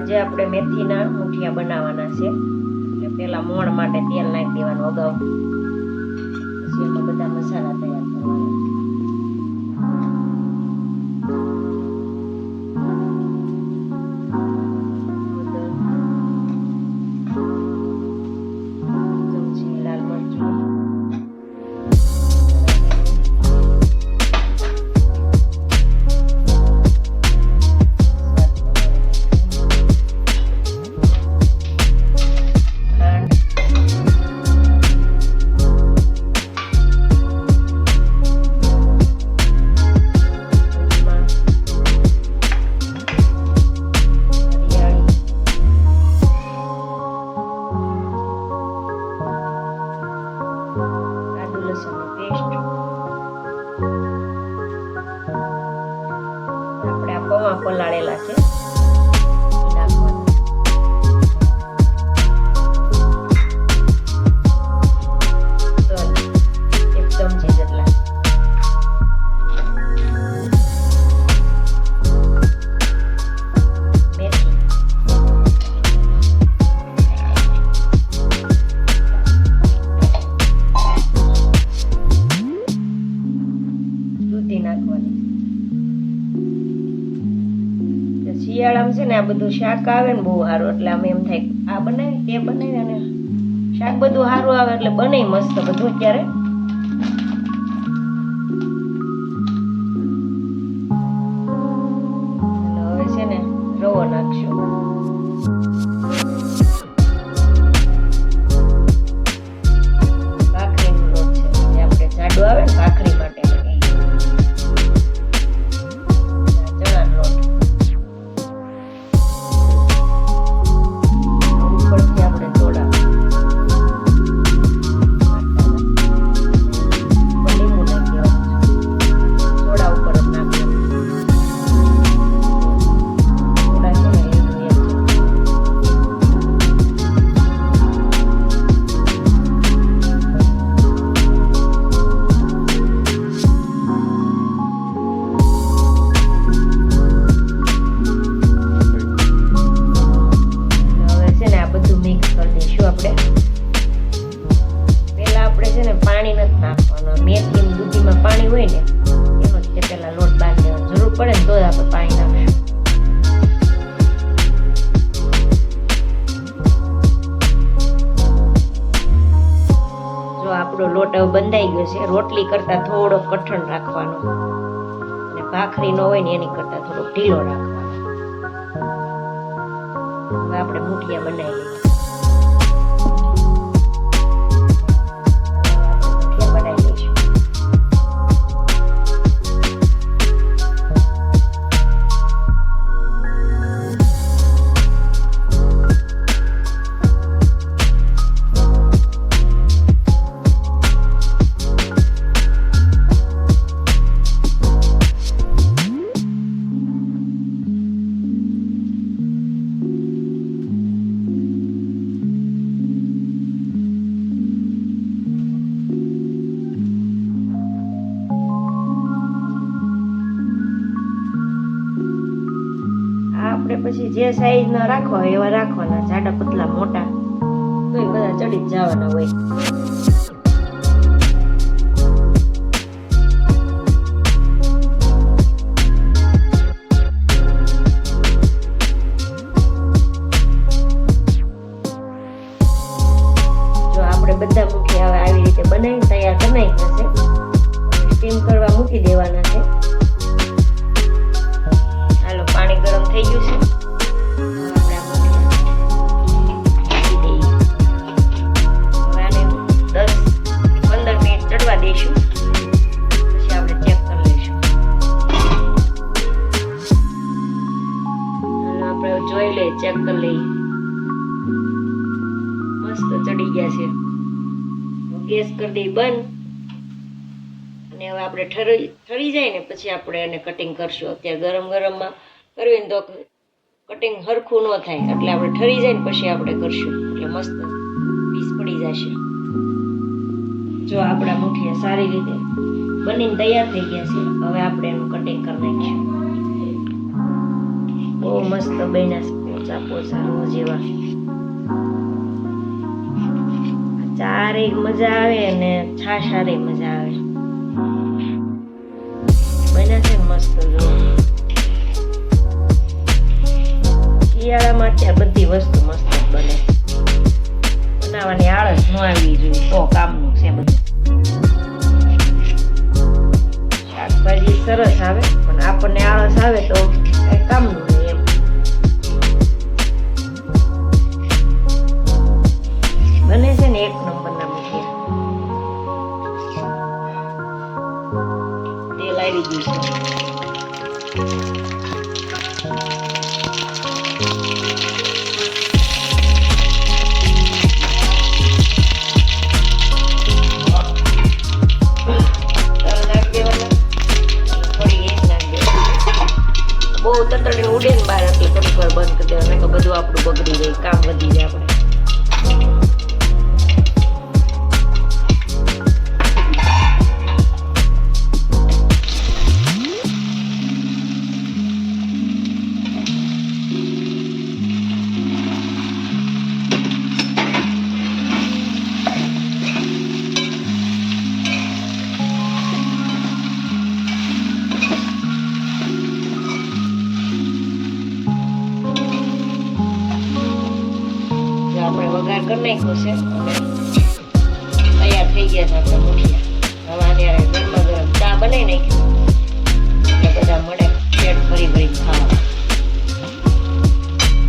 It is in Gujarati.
આજે આપણે મેથીના મુઠિયા બનાવવાના છે. એટલે પહેલા મોણ માટે તેલ નાખી દેવાનું અગાઉ. પછી એમાં બધા મસાલા તૈયાર કરવાના. આપણે આ પૌવા શિયાળામાં છે ને આ બધું શાક આવે ને બહુ સારું. એટલે આમ એમ થાય આ બનાવી તે બનાવી અને શાક બધું સારું આવે એટલે બને મસ્ત બધું અત્યારે. હવે બંધાઈ ગયો છે. રોટલી કરતા થોડો કઠણ રાખવાનો. અને ભાખરી નો હોય ને એની કરતા થોડો ઢીલો રાખવાનો. આપણે મુઠિયા બનાવી લઈએ. પછી જે સાઈઝ ના રાખવા હોય એવા રાખવાના જાડા પતલા મોટા. તો એ બધા ચડી જવાના હોય. જો આપણે બધા મૂકી હવે આવી રીતે બનાવી તૈયાર બનાવી છે સ્ટીમ કરવા મૂકી દેવાના. ગેસ કરી દઈ બંધ. અને હવે આપણે ઠરી ઠરી જાય ને પછી આપણે એને કટિંગ કરશું. અત્યારે ગરમ ગરમમાં કરવી ને તો કટિંગ હરખું ન થાય. એટલે આપણે ઠરી જાય ને પછી આપણે કરશું. એટલે મસ્ત પીસ પડી જશે. જો આપણા મુઠિયા સારી રીતે બનીને તૈયાર થઈ ગયા છે. હવે આપણે એનું કટિંગ કરી નાખીશું. બહુ મસ્ત બન્યા પોચા પોચા રોજ એવા. ચારે મજા આવે ને સારી મજા આવે. બન્યા છે મસ્ત જો. શિયાળામાં અત્યારે બધી વસ્તુ મસ્ત બને. બનાવવાની આળસ ન આવી જોઈએ, તો કામનું છે બધું. શાકભાજી સરસ આવે, પણ આપણને આળસ આવે તો કામનું બહુ તતડી ઉડે ને બહાર એટલે થોડીક વાર બંધ કરી દેવાનું કે બધું આપણું બગડી જાય, કામ વધી જાય. આપણે વઘાર કરી છે. તૈયાર થઈ ગયા છે આપણે મુઠિયા હવે ગરમા ગરમ ચા બનાવી નાખ્યું એટલે બધા મળે, પેટ ભરી ભરી ખાવા.